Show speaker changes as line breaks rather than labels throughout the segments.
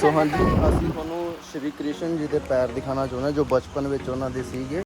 ਸੋ ਹਾਂਜੀ, ਅਸੀਂ ਤੁਹਾਨੂੰ ਸ਼੍ਰੀ ਕ੍ਰਿਸ਼ਨ ਜੀ ਦੇ ਪੈਰ ਦਿਖਾਉਣਾ ਚਾਹੁੰਦੇ ਹਾਂ, ਜੋ ਬਚਪਨ ਵਿੱਚ ਉਹਨਾਂ ਦੇ ਸੀਗੇ।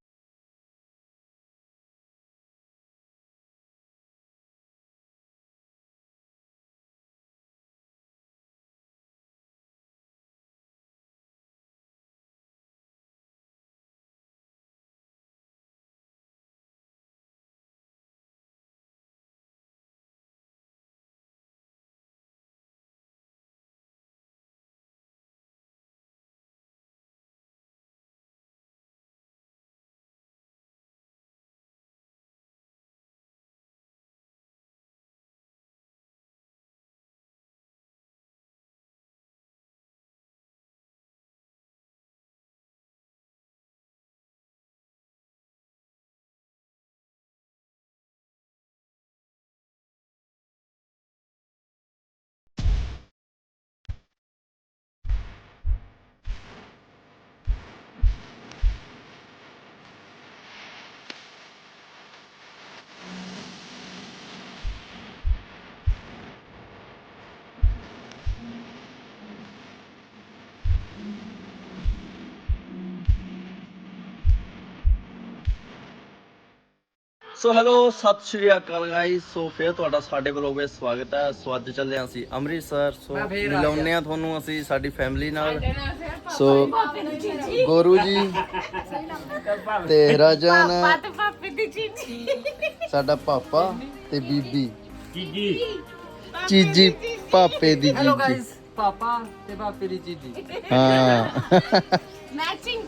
ਸੋ ਹੈਲੋ ਸਤਿ ਸ਼੍ਰੀ ਅਕਾਲ ਗਾਇਸ ਸੋ ਫਿਰ ਤੁਹਾਡਾ ਸਾਡੇ ਵਲੋਗ ਵਿੱਚ ਸਵਾਗਤ ਹੈ। ਸੋ ਅੱਜ ਚੱਲੇ ਹਾਂ ਅਸੀਂ ਅੰਮ੍ਰਿਤਸਰ। ਸੋ ਮਿਲਾਉਂਦੇ ਹਾਂ ਤੁਹਾਨੂੰ ਅਸੀਂ ਸਾਡੀ ਫੈਮਿਲੀ ਨਾਲ। ਸੋ ਗੋਰੂ ਜੀ। ਤੇ ਰਾਜਨ ਸਾਡਾ ਪਾਪਾ ਤੇ ਬੀਬੀ। ਚੀਜੀ ਪਾਪੇ ਦੀ
ਹੈਲੋ
ਜੀਜੀ।
ਪਾਪਾ ਤੇ ਪਾਪੇ ਦੀ ਚੀਜੀ
ਹਾਂ।
ਮੈਚਿੰਗ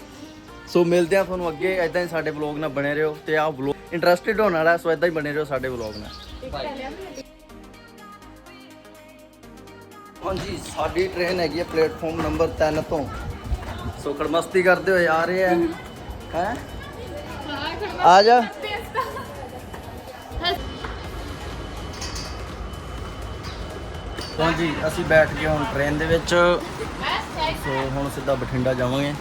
ਸੋ ਮਿਲਦੇ ਆ ਤੁਹਾਨੂੰ ਅੱਗੇ ਐਦਾਂ ਹੀ ਸਾਡੇ ਵਲੌਗ ਨਾਲ ਬਣੇ ਰਹੋ ਤੇ ਆਹ ਵਲੌਗ ਇੰਟਰਸਟਿਡ ਹੋਣ ਵਾਲਾ ਸੋ ਐਦਾਂ ਹੀ ਬਣੇ ਰਹੋ ਸਾਡੇ ਵਲੌਗ ਨਾਲ। ਹਾਂਜੀ, ਸਾਡੀ ਟ੍ਰੇਨ ਹੈਗੀ ਹੈ ਪਲੇਟਫਾਰਮ ਨੰਬਰ 3 ਤੋਂ। ਸੋ ਖੜਮਸਤੀ ਕਰਦੇ ਹੋਏ ਆ ਰਹੇ ਆ। ਹੈ? ਆ ਜਾ। ਹਾਂਜੀ, ਅਸੀਂ ਬੈਠ ਗਏ ਹੁਣ ਟ੍ਰੇਨ ਦੇ ਵਿੱਚ। ਸੋ ਹੁਣ ਸਿੱਧਾ ਬਠਿੰਡਾ ਜਾਵਾਂਗੇ।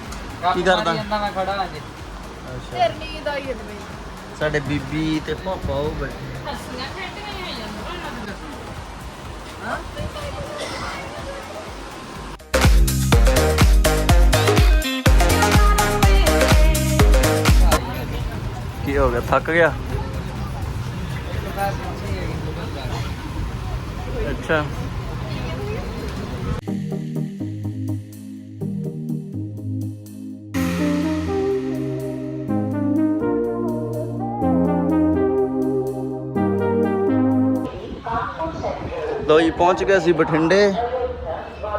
ਕੀ ਕਰਦਾ?
ਜਾਂਦਾ ਮੈਂ ਖੜਾ ਅੱਜ
ਅੱਛਾ।
ਤੇਰ ਨੀਂਦ ਆਈ ਹੈ ਬਈ
ਸਾਡੇ ਬੀਬੀ ਤੇ ਪਾਪਾ ਉਹ ਬੈਠੇ। ਕੀ ਹੋ ਗਿਆ? ਥੱਕ ਗਿਆ? ਅੱਛਾ। ਲੋ ਜੀ ਪਹੁੰਚ ਗਏ ਅਸੀਂ ਬਠਿੰਡੇ।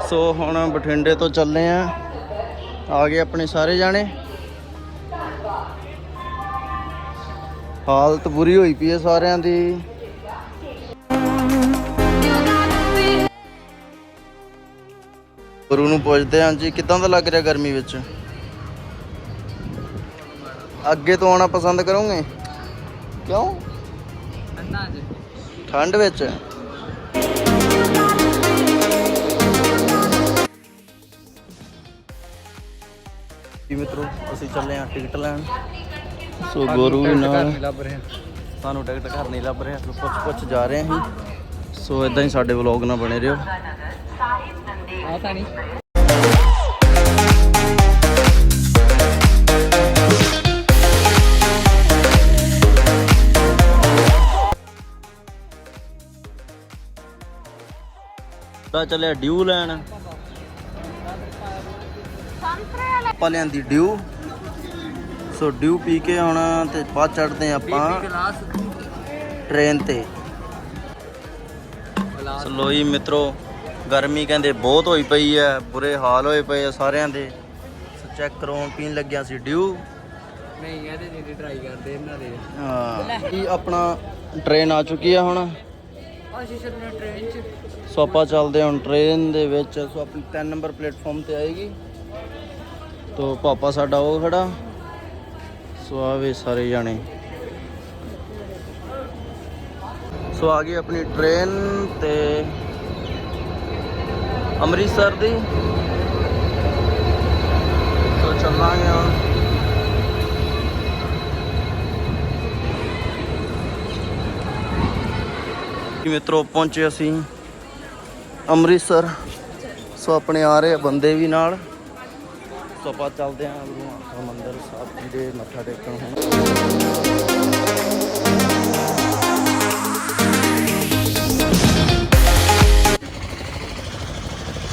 ਸੋ ਹੁਣ ਬਠਿੰਡੇ ਤੋਂ ਚੱਲੇ ਆ। ਆ ਗਏ ਆਪਣੇ ਸਾਰੇ ਜਾਣੇ। ਹਾਲਤ ਬੁਰੀ ਹੋਈ ਪਈ ਹੈ ਸਾਰਿਆਂ ਦੀ। ਗੁਰੂ ਨੂੰ ਪੁੱਛਦੇ ਹਾਂ ਜੀ ਕਿਦਾਂ ਦਾ ਲੱਗ ਰਿਹਾ ਗਰਮੀ ਵਿੱਚ? ਅੱਗੇ ਤੋਂ ਆਉਣਾ ਪਸੰਦ ਕਰੋਗੇ? ਕਿਉਂ? ਠੰਡ ਵਿੱਚ? ਮਿੱਤਰੋ ਅਸੀਂ ਚੱਲੇ ਹਾਂ ਟਿਕਟ ਲੈਣ। ਸੋ ਗੁਰੂ ਵੀ ਨਾਲ
ਲੱਭ ਰਿਹਾ।
ਸਾਨੂੰ ਟਿਕਟ ਘਰ ਨਹੀਂ ਲੱਭ ਰਿਹਾ। ਸੋ ਪੁੱਛ ਪੁੱਛ ਜਾ ਰਹੇ ਹਾਂ। ਅਸੀਂ ਸੋ ਇਦਾਂ ਹੀ ਸਾਡੇ ਵਲੌਗ ਨਾਲ ਬਣੇ ਰਹੋ।
ਆ ਤਾਂ ਨਹੀਂ।
ਤਾਂ ਚੱਲਿਆ ਡਿਊ ਲੈਣ। ਆਪਾਂ ਲਿਆਂਦੀ ਡਿਊ। ਸੋ ਡਿਊ ਪੀ ਕੇ ਹੁਣ ਤੇ ਬਾਅਦ ਚੜਦੇ ਆਪਾਂ ਟ੍ਰੇਨ ਤੇ। ਸੋ ਜੀ ਮਿੱਤਰੋ ਗਰਮੀ ਕਹਿੰਦੇ ਬਹੁਤ ਹੋਈ ਪਈ ਹੈ ਬੁਰੇ ਹਾਲ ਹੋਏ ਪਏ ਆ ਸਾਰਿਆਂ ਦੇ। ਸੋ ਚੈੱਕ ਕਰਾਉਣ ਪੀਣ ਲੱਗਿਆ ਸੀ ਡਿਊ।
ਨਹੀਂ ਇਹਦੇ ਨਹੀਂ ਟਰਾਈ ਕਰਦੇ ਇਹਨਾਂ ਦੇ।
ਹਾਂ ਇਹ ਆਪਣਾ ਟ੍ਰੇਨ ਆ ਚੁੱਕੀ ਆ ਹੁਣ।
ਆ ਸ਼ੀਸ਼ਰ ਨੇ ਟ੍ਰੇਨ ਚ।
ਸੋ ਆਪਾਂ ਚੱਲਦੇ ਹਾਂ ਹੁਣ ਟ੍ਰੇਨ ਦੇ ਵਿੱਚ। ਸੋ ਆਪਣੀ 3 ਨੰਬਰ ਪਲੇਟਫਾਰਮ ਤੇ ਆਏਗੀ। ਸੋ ਪਾਪਾ ਸਾਡਾ ਉਹ ਖੜਾ। ਸੋ ਆਵੇ ਸਾਰੇ ਜਾਣੇ। ਸੋ ਆ ਗਈ ਆਪਣੀ ਟ੍ਰੇਨ ਤੇ ਅੰਮ੍ਰਿਤਸਰ ਦੀ। ਸੋ ਚੱਲਾਂਗੇ ਹੁਣ। ਜੀ ਮਿੱਤਰੋ, ਪਹੁੰਚੇ ਅਸੀਂ ਅੰਮ੍ਰਿਤਸਰ। ਸੋ ਆਪਣੇ ਆ ਰਹੇ ਆ ਬੰਦੇ ਵੀ ਨਾਲ। ਸੋ ਆਪਾਂ ਚੱਲਦੇ ਹਾਂ ਗੁਰੂ ਹਰਮੰਦਰ ਸਾਹਿਬ ਜੀ ਦੇ ਮੱਥਾ ਟੇਕਣ ਹੁਣ।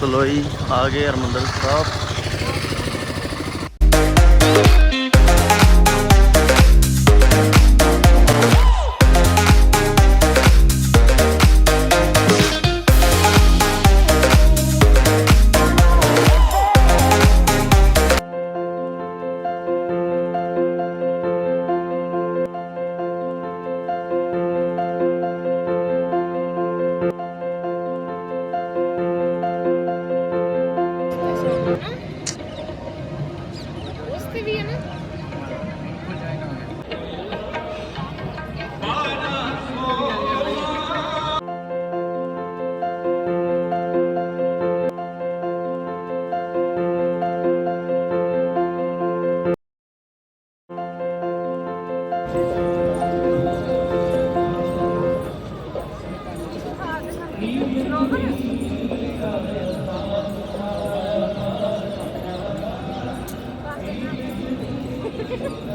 ਚਲੋ ਜੀ, ਆ ਗਏ ਹਰਮੰਦਰ ਸਾਹਿਬ।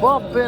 ਬਾਬੇ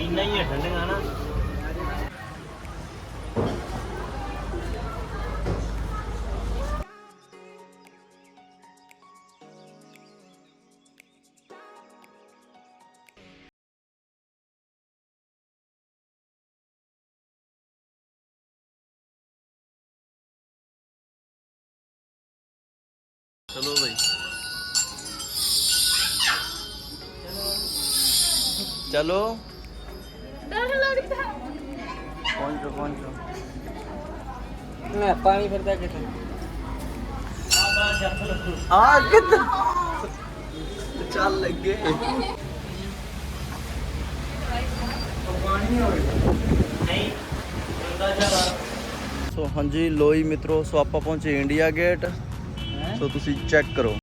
ਨਾਲ ਪੀਣਾ ਹੀ ਹੈ ਠੰਡੀਆਂ ਨਾ ਚਲੋ ਭਾਈ ਚਲੋ
ਡਰ ਲੱਗਦਾ
ਪਹੁੰਚੋ ਪਹੁੰਚੋ।
ਮੈਂ ਪਾਣੀ ਫਿਰਦਾ ਕਿੱਥੇ?
ਆ ਕਿੱਧਰ? ਚੱਲ ਲੱਗੇ। ਸੋ ਹਾਂਜੀ, ਲੋਈ ਮਿੱਤਰੋ, ਸੋ ਆਪਾਂ ਪਹੁੰਚੇ ਇੰਡੀਆ ਗੇਟ। ਸੋ ਤੁਸੀਂ ਚੈੱਕ ਕਰੋ।